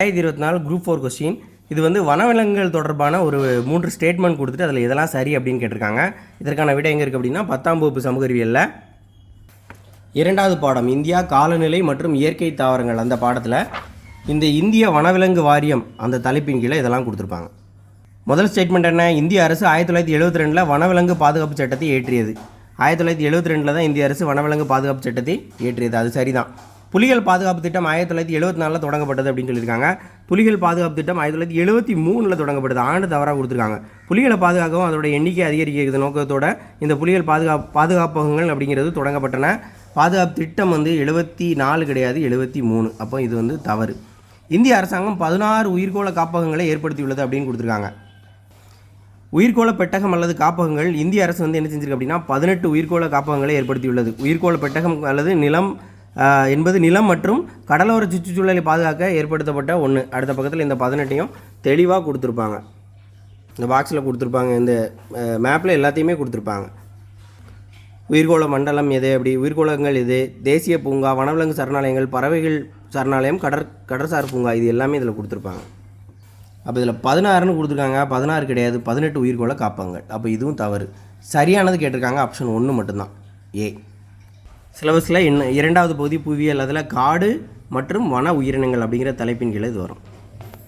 ரெண்டாயிரத்தி இருபத்தி நாலு குரூப் ஃபோர் கொஸ்டின் இது வந்து வனவிலங்குகள் தொடர்பான ஒரு மூன்று ஸ்டேட்மெண்ட் கொடுத்துட்டு அதில் இதெல்லாம் சரி அப்படின்னு கேட்டிருக்காங்க. இதற்கான விட எங்கே இருக்குது அப்படின்னா பத்தாம் வகுப்பு சமூக அறிவியலில் இரண்டாவது பாடம் இந்தியா காலநிலை மற்றும் இயற்கை தாவரங்கள். அந்த பாடத்தில் இந்த இந்திய வனவிலங்கு வாரியம் அந்த தலைப்பின் கீழே இதெல்லாம் கொடுத்துருப்பாங்க. முதல் ஸ்டேட்மெண்ட் என்ன? இந்திய அரசு ஆயிரத்தி தொள்ளாயிரத்தி எழுபத்தி ரெண்டில் வனவிலங்கு பாதுகாப்பு சட்டத்தை ஏற்றியது ஆயிரத்தி தொள்ளாயிரத்தி எழுபத்தி ரெண்டில் தான் இந்திய அரசு வனவிலங்கு பாதுகாப்பு சட்டத்தை ஏற்றியது அது சரிதான். புலிகள் பாதுகாப்பு திட்டம் ஆயிரத்தி தொள்ளாயிரத்தி எழுபத்தி நாலில் தொடங்கப்பட்டது அப்படின்னு சொல்லியிருக்காங்க. புலிகள் பாதுகாப்பு திட்டம் ஆயிரத்தி தொள்ளாயிரத்தி எழுபத்தி மூணில் தொடங்கப்பட்டது. ஆண்டு தவறாக கொடுத்துருக்காங்க. புலிகளை பாதுகாக்கவும் அதோட எண்ணிக்கை அதிகரிக்கிறது நோக்கத்தோட இந்த புலிகள் பாதுகாப்பு பாதுகாப்பகங்கள் அப்படிங்கிறது தொடங்கப்பட்டன. பாதுகாப்பு திட்டம் வந்து எழுபத்தி நாலு கிடையாது எழுபத்தி மூணு. அப்போ இது வந்து தவறு. இந்திய அரசாங்கம் பதினாறு உயிர்கோள காப்பகங்களை ஏற்படுத்தியுள்ளது அப்படின்னு கொடுத்துருக்காங்க. உயிர்கோள பெட்டகம் அல்லது காப்பகங்கள் இந்திய அரசு வந்து என்ன செஞ்சிருக்கு அப்படின்னா பதினெட்டு உயிர்கோள காப்பகங்களை ஏற்படுத்தியுள்ளது. உயிர்கோள பெட்டகம் அல்லது நிலம் என்பது நிலம் மற்றும் கடலோர சுற்றுச்சூழலை பாதுகாக்க ஏற்படுத்தப்பட்ட ஒன்று அடுத்த பக்கத்தில் இந்த பதினெட்டையும் தெளிவாக கொடுத்துருப்பாங்க. இந்த பாக்ஸில் கொடுத்துருப்பாங்க. இந்த மேப்பில் எல்லாத்தையுமே கொடுத்துருப்பாங்க. உயிர்கோள மண்டலம் எது அப்படி? உயிர்கோளங்கள் எது? தேசிய பூங்கா வனவிலங்கு சரணாலயங்கள் பறவைகள் சரணாலயம் கடற் கடற்சார் பூங்கா இது எல்லாமே இதில் கொடுத்துருப்பாங்க. அப்போ இதில் பதினாறுன்னு கொடுத்துருக்காங்க. பதினாறு கிடையாது. பதினெட்டு உயிர்கோள காப்பாங்க அப்போ இதுவும் தவறு. சரியானது கேட்டிருக்காங்க. ஆப்ஷன் ஒன்று மட்டும்தான். ஏ சிலபஸில் இன்னும் இரண்டாவது பகுதி புவியியல் அதில் காடு மற்றும் வன உயிரினங்கள் அப்படிங்கிற தலைப்பின் கீழே இது வரும்.